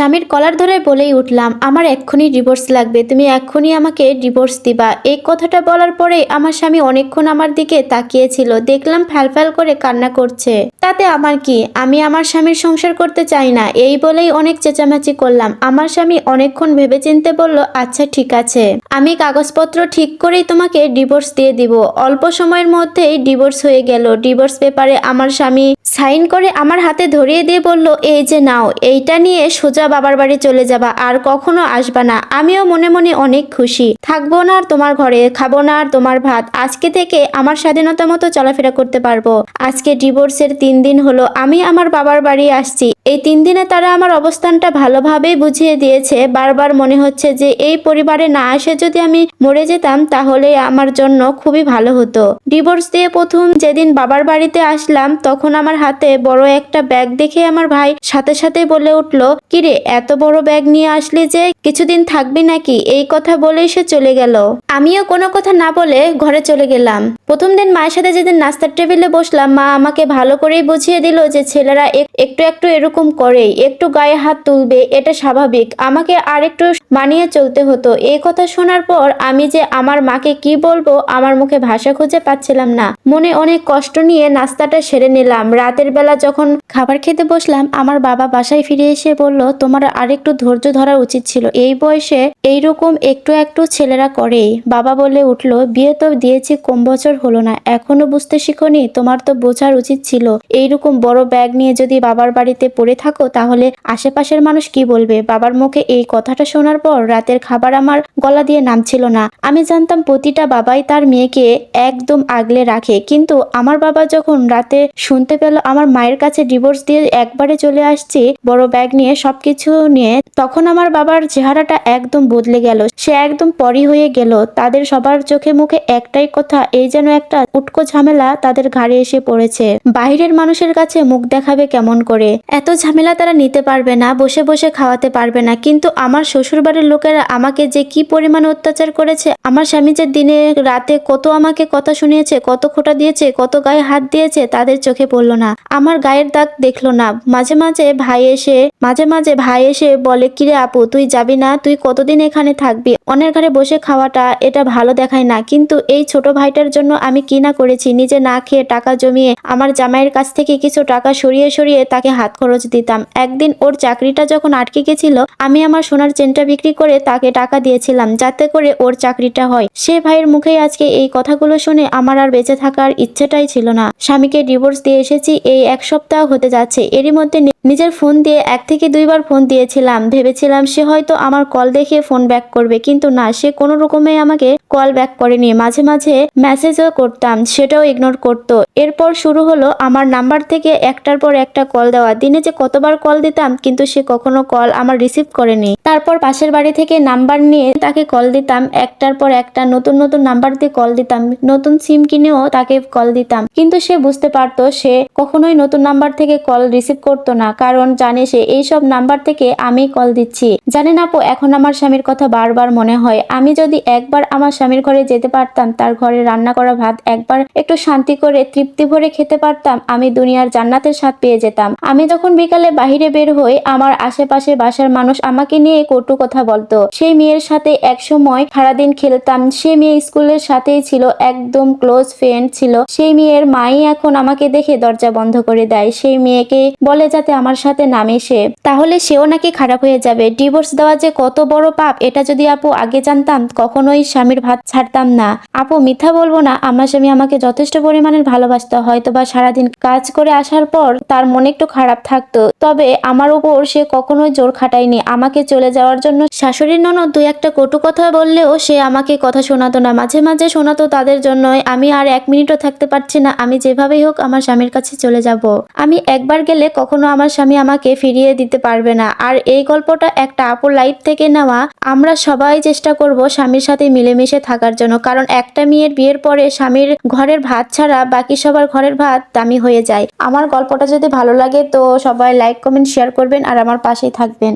স্বামীর কলার ধরে বলেই উঠলাম, আমার এক্ষুনি ডিভোর্স লাগবে, তুমি এক্ষুনি আমাকে ডিভোর্স দিবা। এই কথাটা বলার পরে আমার স্বামী অনেকক্ষণ আমার দিকে তাকিয়েছিল, দেখলাম ফ্যালফ্যাল করে কান্না করছে। তাতে আমার কি? আমি আমার স্বামীর সংসার করতে চাই না। এই বলেই অনেক চেঁচামেচি করলাম। আমার স্বামী অনেকক্ষণ ভেবেচিন্তে বলল আচ্ছা ঠিক আছে। আমি কাগজপত্র ঠিক করেই তোমাকে ডিভোর্স দিয়ে দিব। অল্প সময়ের মধ্যেই ডিভোর্স হয়ে গেল। ডিভোর্স পেপারে আমার স্বামী সাইন করে আমার হাতে ধরিয়ে দিয়ে বলল, এই যে নাও, এইটা নিয়ে সোজা বাবার বাড়ি চলে যাবা, আর কখনো আসবা না। আমিও মনে মনে অনেক খুশি। থাকব না আর তোমার ঘরে, খাব না আর তোমার ভাত। আজকে থেকে আমার স্বাধীনতা মতো চলাফেরা করতে পারব। আজকে ডিভোর্সের তিন দিন হলো, আমি আমার বাবার বাড়ি আসছি। এই তিন দিনে তারা আমার অবস্থানটা ভালোভাবেই বুঝিয়ে দিয়েছে। বারবার মনে হচ্ছে যে, এই পরিবারে না এসে যদি আমি মরে যেতাম, তাহলে আমার জন্য খুবই ভালো হতো। ডিভোর্স দিয়ে প্রথম যেদিন বাবার বাড়িতে আসলাম, তখন আমার হাতে বড় একটা ব্যাগ দেখে আমার ভাই সাথে সাথে বলে উঠল, কিরে, এত বড় ব্যাগ নিয়ে আসলি যে, কিছুদিন থাকবি নাকি? এই কথা বলেই সে চলে গেল। আমিও কোনো কথা না বলে ঘরে চলে গেলাম। প্রথম দিন মায়ের সাথে যেদিন নাস্তার টেবিলে বসলাম, মা আমাকে ভালো করেই বুঝিয়ে দিল যে, ছেলেরা একটু একটু এরকম করেই, একটু গায়ে হাত তুলবে, এটা স্বাভাবিক। আমাকে আর একটু মানিয়ে চলতে হতো। এই কথা শোনার পর আমি যে আমার মাকে কি বলব, আমার মুখে ভাষা খুঁজে পাচ্ছিলাম না। মনে অনেক কষ্ট নিয়ে নাস্তাটা সেরে নিলাম। রাতের বেলা যখন খাবার খেতে বসলাম, আমার বাবা বাসায় ফিরে এসে বলল, তোমার আরেকটু ধৈর্য ধরা উচিত ছিল। এই বয়সে এইরকম একটু একটু ছেলেরা করেই। বাবা বলে উঠল, বিয়ে তো দিয়েছি, কম বছর হলো না। এখনও বুঝতে শিখনি, তোমার তো বোঝার উচিত ছিল। এইরকম বড় ব্যাগ নিয়ে যদি বাবার বাড়িতে পড়ে থাকো, তাহলে আশেপাশের মানুষ কি বলবে? বাবার মুখে এই কথাটা শোনার পর রাতের খাবার আমার গলা দিয়ে নামছিল না। আমি জানতাম প্রতিটা বাবাই তার মেয়েকে একদম আগলে রাখে। কিন্তু আমার বাবা যখন রাতে শুনতে পেল আমার মায়ের কাছে ডিভোর্স দিয়ে একবারে চলে আসছি, বড় ব্যাগ নিয়ে সবকিছু নিয়ে, তখন আমার বাবার চেহারাটা একদম বদলে গেল। সে একদম পরি হয়ে গেল। তাদের সবার চোখে মুখে একটাই কথা, এই যেন একটা উটকো ঝামেলা তাদের ঘাড়ে এসে পড়েছে। বাইরের মানুষের কাছে মুখ দেখাবে কেমন করে? এত ঝামেলা তারা নিতে পারবে না, বসে বসে খাওয়াতে পারবে না। কিন্তু আমার শ্বশুরবাড়ির লোকেরা আমাকে যে কি পরিমাণ অত্যাচার করেছে, আমার স্বামী যে দিনে রাতে কত আমাকে কথা শুনিয়েছে, কত খোটা দিয়েছে, কত গায়ে হাত দিয়েছে, তাদের চোখে পড়ল না। আমার গায়ের দাগ দেখল না। মাঝে মাঝে ভাই এসে, মাঝে মাঝে ভাই এসে বলে, কিরে আপু, তুই যাবি না? তুই কতদিন এখানে থাকবি? অন্যের ঘরে বসে খাওয়াটা এটা ভালো দেখায় না। কিন্তু এই ছোট ভাইটার জন্য আমি কি না করেছি? নিজে না খেয়ে টাকা জমিয়ে আমার জামাইয়ের কাছ থেকে কিছু টাকা সরিয়ে সরিয়ে তাকে হাত খরচ দিতাম। একদিন ওর চাকরিটা যখন আটকে গেছিল, আমি আমার সোনার চেনটা বিক্রি করে তাকে টাকা দিয়েছিলাম, যাতে করে ওর চাকরিটা হয়। সে ভাইয়ের মুখেই আজকে এই কথাগুলো শুনে আমার আর বেঁচে থাকার ইচ্ছেটাই ছিল না। স্বামীকে ডিভোর্স দিয়ে এসেছি, এই এক সপ্তাহ হতে যাচ্ছে। এরই মধ্যে নিজের ফোন দিয়ে এক থেকে দুইবার ফোন দিয়েছিলাম। ভেবেছিলাম সে হয়তো আমার কল দেখে ফোন ব্যাক করবে, কিন্তু না, সে কোনো রকমে আমাকে কল ব্যাক করেনি। মাঝে মাঝে মেসেজও করতাম, সেটাও ইগনোর করতো। এরপর শুরু হলো আমার নাম্বার থেকে একটার পর একটা কল দেওয়া। দিনে যে কতবার কল দিতাম, কিন্তু সে কখনো কল আমার রিসিভ করেনি। তারপর পাশের বাড়ি থেকে নাম্বার নিয়ে তাকে কল দিতাম। একটার পর একটা নতুন নতুন নাম্বার দিয়ে কল দিতাম। নতুন সিম কিনেও তাকে কল দিতাম। কিন্তু সে বুঝতে পারতো, সে কখনোই নতুন নাম্বার থেকে কল রিসিভ করতো না, কারণ জানে সে এইসব নাম্বার থেকে আমি কল দিচ্ছি। জানেন আপু, এখন আমার স্বামীর কথা বারবার মনে হয়। আমি যদি একবার আমার স্বামীর ঘরে যেতে পারতাম, তার ঘরে রান্না করা ভাত, একবার একটু শান্তি করে তৃপ্তি ভরে খেতে পারতাম, আমি দুনিয়ার জান্নাতের স্বাদ পেয়ে যেতাম। আমি যখন বিকালে বাহিরে বের হই, আমার আশেপাশে বাসার মানুষ আমাকে নিয়ে কটু কথা বলতো। সেই মেয়ের সাথে একসময় সারাদিন খেলতাম, সে মেয়ে স্কুলের সাথেই ছিল, একদম ক্লোজ ফ্রেন্ড ছিল। সেই মেয়ের মাই এখন আমাকে দেখে দরজা বন্ধ করে দেয়। সেই মেয়েকে বলে যাতে আমার সাথে না মেশে তাহলে সেও নাকি খারাপ হয়ে যাবে। ডিভোর্স দেওয়া যে কত বড় পাপ, এটা যদি আপু আগে জানতাম, কখনোই স্বামীর ভাত ছাড়তাম না। আপু মিথ্যা বলব না, আমার স্বামী আমাকে যথেষ্ট পরিমাণের ভালোবাসতো। হয়তো বা সারাদিন কাজ করে আসার পর তার মনে একটু খারাপ থাকতো। তবে আমার উপর সে কখনোই জোর খাটায়নি। আমাকে চলে যাওয়ার জন্য শাশুড়ির ননদ দুই একটা কটু কথা বললেও সে আমাকে কথা শোনাতো না। মাঝে মাঝে শোনাতো তাদের জন্যই। আমি আর এক মিনিটও থাকতে পারছি না। আমি যেভাবেই হোক আমার স্বামীর কাছে চলে যাব। আমি একবার গেলে কখনো আমার স্বামী আমাকে ফিরিয়ে দিতে পারবে না। আর এই গল্পটা একটা আপুর লাইফ থেকে নেওয়া, আমরা সবাই চেষ্টা করব স্বামীর সাথে মিলেমিশে থাকার জন্য। কারণ একটা মেয়ের বিয়ের পরে স্বামীর ঘরের ভাত ছাড়া বাকি সবার ঘরের ভাত দামি হয়ে যায়। আমার গল্পটা যদি ভালো লাগে তো সবাই লাইক, কমেন্ট, শেয়ার করবেন আর আমার পাশেই থাকবেন।